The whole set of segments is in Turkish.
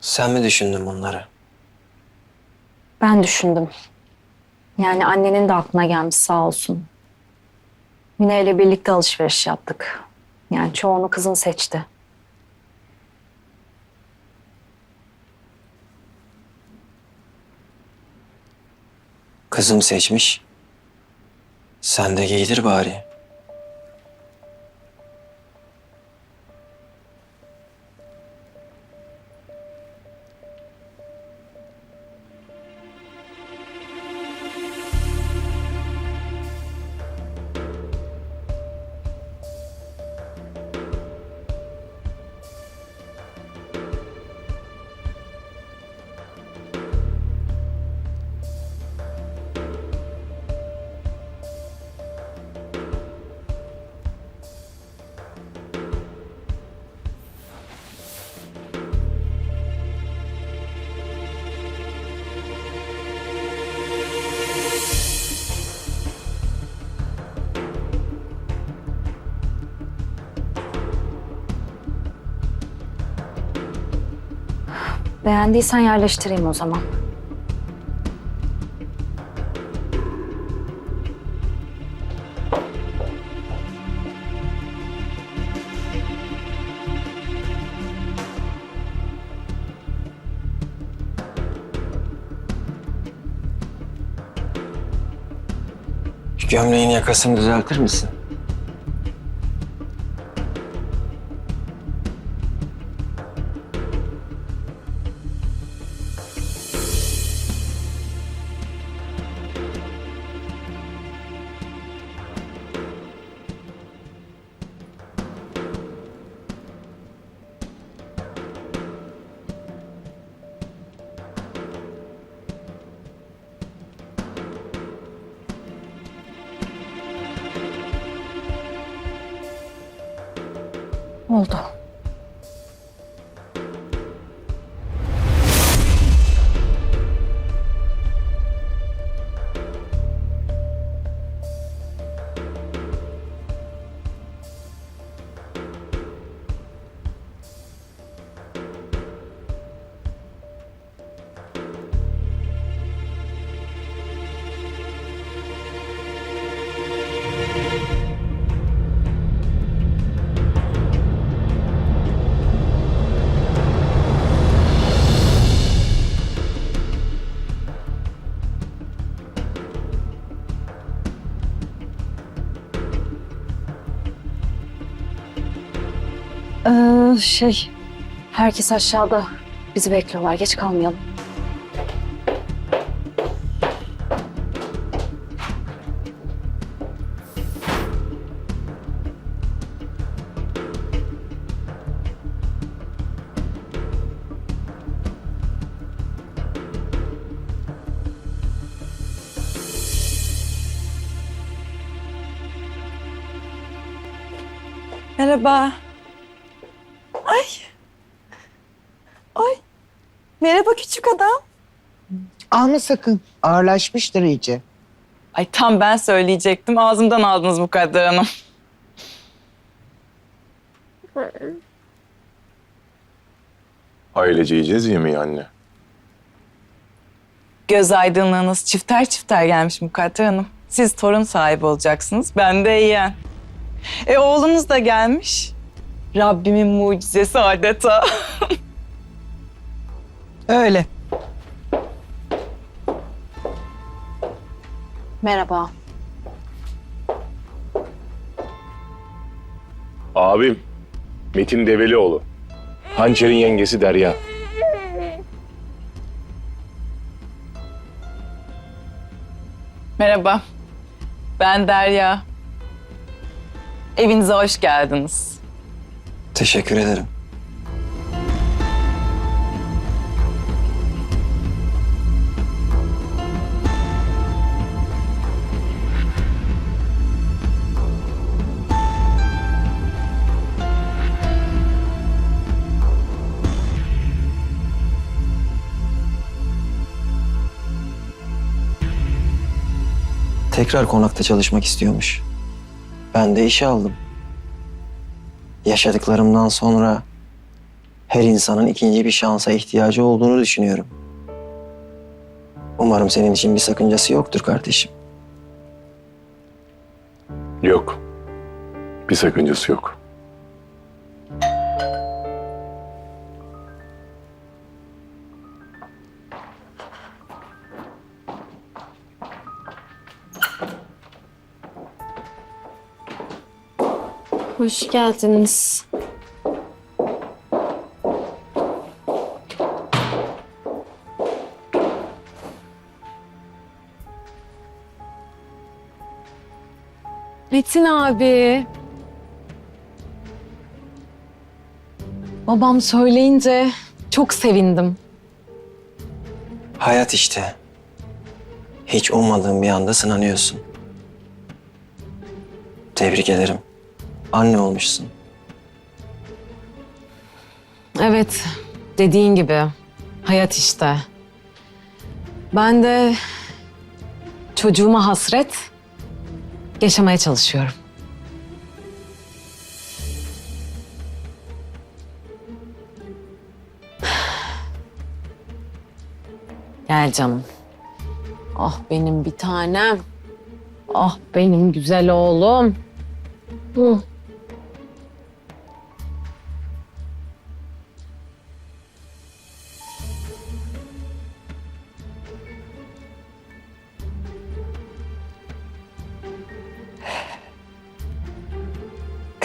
Sen mi düşündün bunları? Ben düşündüm. Yani annenin de aklına gelmiş sağ olsun. Mine ile birlikte alışveriş yaptık. Yani çoğunu kızın seçti. Kızım seçmiş. Sen de giydir bari. Beğendiysen yerleştireyim o zaman. Gömleğin yakasını düzeltir misin? Oldu. Ee, şey, herkes aşağıda. Bizi bekliyorlar. Geç kalmayalım. Merhaba. Merhaba küçük adam. Alma sakın. Ağırlaşmıştır iyice. Ay tam ben söyleyecektim. Ağzımdan aldınız Mukadder Hanım. Ailece yiyeceğiz yemeği anne. Göz aydınlığınız çifter çifter gelmiş Mukadder Hanım. Siz torun sahibi olacaksınız. Ben de yeğen. E oğlunuz da gelmiş. Rabbimin mucizesi adeta. Öyle. Merhaba. Abim Metin Develioğlu. Hançer'in yengesi Derya. Merhaba. Ben Derya. Evinize hoş geldiniz. Teşekkür ederim. Tekrar konakta çalışmak istiyormuş. Ben de işe aldım. Yaşadıklarımdan sonra her insanın ikinci bir şansa ihtiyacı olduğunu düşünüyorum. Umarım senin için bir sakıncası yoktur kardeşim. Yok. Bir sakıncası yok. Hoş geldiniz. Metin abi. Babam söyleyince çok sevindim. Hayat işte. Hiç ummadığın bir anda sınanıyorsun. Tebrik ederim. Anne olmuşsun. Evet, dediğin gibi. Hayat işte. Ben de çocuğuma hasret yaşamaya çalışıyorum. Gel canım. Ah benim bir tanem. Ah benim güzel oğlum. Hı.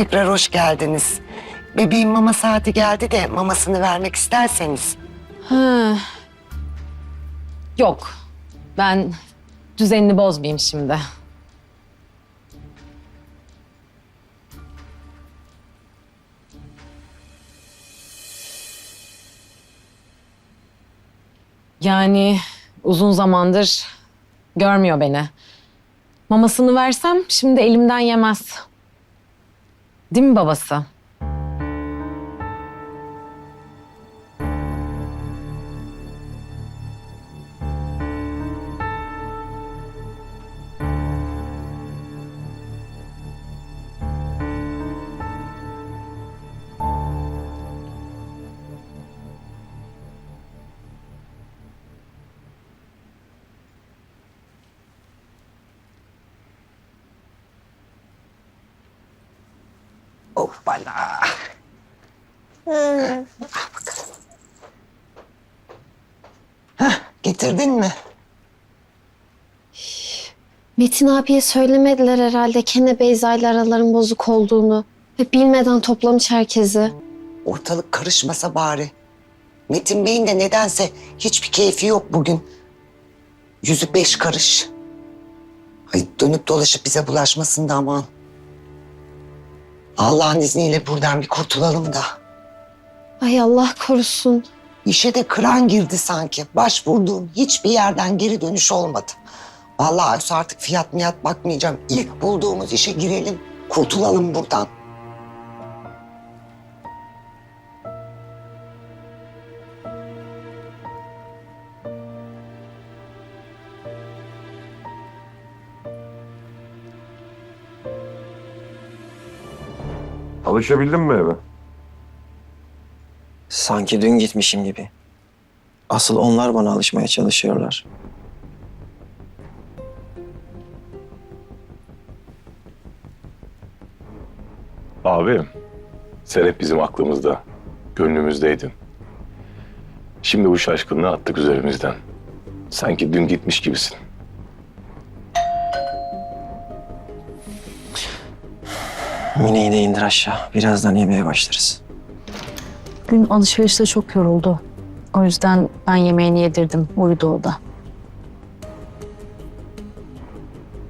Tekrar hoş geldiniz. Bebeğin mama saati geldi de mamasını vermek isterseniz. Ha. Yok. Ben düzenini bozmayayım şimdi. Yani uzun zamandır görmüyor beni. Mamasını versem şimdi elimden yemez. Değil mi babası? Hoppala. Hah, getirdin mi? Metin abiye söylemediler herhalde Kene Beyza ile araların bozuk olduğunu. Ve bilmeden toplamış herkesi. Ortalık karışmasa bari. Metin Bey'in de nedense hiçbir keyfi yok bugün. Yüzü beş karış. Ay dönüp dolaşıp bize bulaşmasın da aman. Allah'ın izniyle buradan bir kurtulalım da. Ay Allah korusun. İşe de kıran girdi sanki. Başvurduğum hiçbir yerden geri dönüş olmadı. Vallahi Aysu artık fiyat miyat bakmayacağım. İlk bulduğumuz işe girelim. Kurtulalım buradan. Alışabildin mi eve? Sanki dün gitmişim gibi. Asıl onlar bana alışmaya çalışıyorlar. Abi, sen hep bizim aklımızda, gönlümüzdeydin. Şimdi bu şaşkınlığı attık üzerimizden. Sanki dün gitmiş gibisin. Mine'yi de indir aşağı. Birazdan yemeğe başlarız. Gün alışverişte çok yoruldu. O yüzden ben yemeğini yedirdim. Uyudu o da.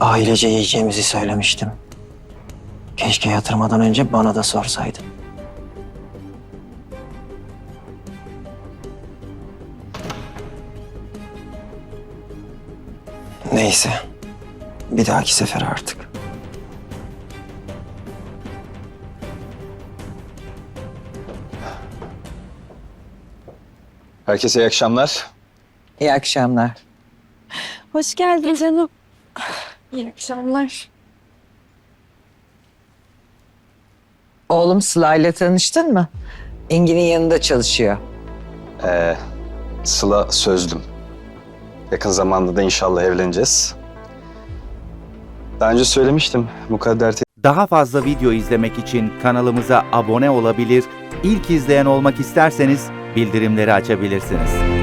Ailece yiyeceğimizi söylemiştim. Keşke yatırmadan önce bana da sorsaydın. Neyse. Bir dahaki sefer artık. Herkese iyi akşamlar. İyi akşamlar. Hoş geldin canım. İyi akşamlar. Oğlum Sıla ile tanıştın mı? Engin'in yanında çalışıyor. Ee, Sıla sözlüm. Yakın zamanda da inşallah evleneceğiz. Daha önce söylemiştim. Mukadder Daha fazla video izlemek için kanalımıza abone olabilir, ilk izleyen olmak isterseniz bildirimleri açabilirsiniz.